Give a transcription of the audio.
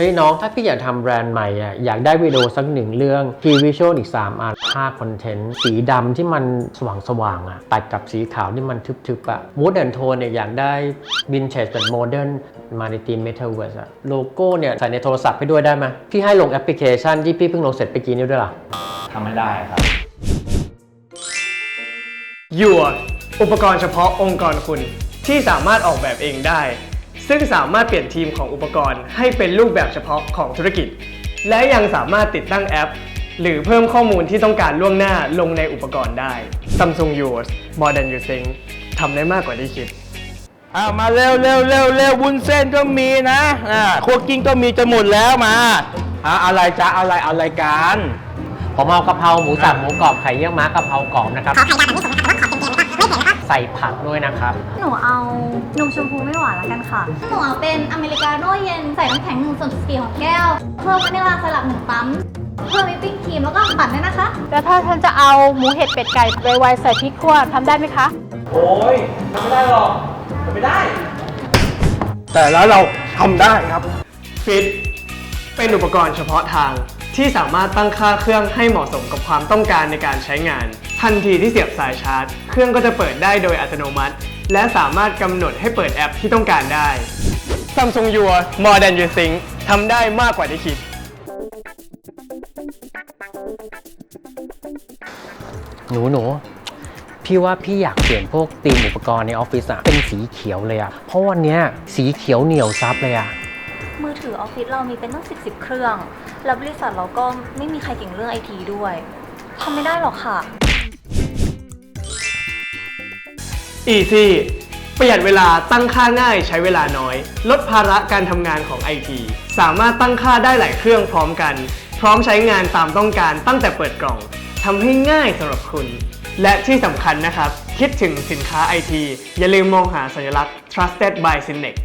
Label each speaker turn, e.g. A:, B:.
A: เฮ้ยน้องถ้าพี่อยากทำแบรนด์ใหม่อะอยากได้วิดีโอสักหนึ่งเรื่องทีวิชวลอีก 3อัน5คอนเทนต์สีดำที่มันสว่างสว่างๆอะตัดกับสีขาวที่มันทึบๆอะมูดแอนโทนเนี่ยอยากได้วินเทจแบบโมเดิร์นมาในทีมเมทัลเวิร์สอะโลโก้เนี่ยใส่ในโทรศัพท์ให้ด้วยได้ไหมพี่ให้ลงแอปพลิเคชันที่พี่เพิ่งลงเสร็จไปกี้นี้ด้วยเหรอ
B: ทำไม่ได้ครับ
C: Your อุปกรณ์เฉพาะองค์กรคุณที่สามารถออกแบบเองได้ ซึ่งสามารถเปลี่ยนทีมของอุปกรณ์ ให้เป็นรูปแบบเฉพาะของธุรกิจ และยังสามารถติดตั้งแอป หรือเพิ่มข้อมูลที่ต้องการล่วงหน้าลงในอุปกรณ์ได้ Samsung Yours More than you think ทำได้มากกว่าที่คิด
D: อ่ามาเร็วเร็วเร็วเร็ววุ้นเส้นก็มีนะอ่าคั่วกิ้งก็มีจะหมดแล้วมาอ่าอะไรจ้าอะไรอะไรกัน
A: ผมเอากะเพราหมูสับหมูกรอบไข่เยี่ยวม้ากะเพรากรอบนะครับ
E: ขอไข่ดาวแบบนี้ผมนะคะแต่ว่า
A: ใส่ผักด้วยนะครับ
F: หนูเอานมชมพูไม่หวานแล้วกันค่ะ
E: หนูเอาเป็นอเมริกาโน่เย็นใส่น้ำแข็งหนึ่งส่วนสี่ของแก้ว เพิ่มวานิลลาสลับหนึ่งปั๊ม เพิ่มวิปปิ้งครีมแล้วก็ปั่นด้วยนะคะ
F: แล้วถ้าท่านจะเอาหมูเห็ดเป็ดไก่ไวๆใส่พริกขั่วทำได้ไหมคะ
D: โอ้ยทำไม่ได้หรอกทำไม่ได้ แต่แล้วเราทำได้ครับ
C: Fit เป็นอุปกรณ์เฉพาะทาง ที่สามารถตั้งค่าเครื่องให้เหมาะสมกับความต้องการในการใช้งาน ทันทีที่เสียบสายชาร์จ เครื่องก็จะเปิดได้โดยอัตโนมัติ และสามารถกำหนดให้เปิดแอปที่ต้องการได้ Samsung Your More than you think ทำได้มากกว่าที่คิด
A: หนูหนูพี่ว่าพี่อยากเปลี่ยนพวกธีมอุปกรณ์ในออฟฟิศอะเป็นสีเขียวเลยอะเพราะวันเนี้ยสีเขียวเหนียวซับเลยอะ
G: มือถือออฟฟิศเรามีเป็นตั้งสิบสิบเครื่อง แล้วบริษัทเราก็ไม่มีใครเก่งเรื่องไอทีด้วยทำไม่ได้หรอกค่ะ
C: Easy ประหยัดเวลาตั้งค่าง่ายใช้เวลาน้อย ลดภาระการทำงานของ IT สามารถตั้งค่าได้หลายเครื่องพร้อมกัน พร้อมใช้งานตามต้องการตั้งแต่เปิดกล่องทำให้ง่ายสำหรับคุณ และที่สำคัญนะครับ คิดถึงสินค้า IT อย่าลืมมองหาสัญลักษณ์ Trusted by Synex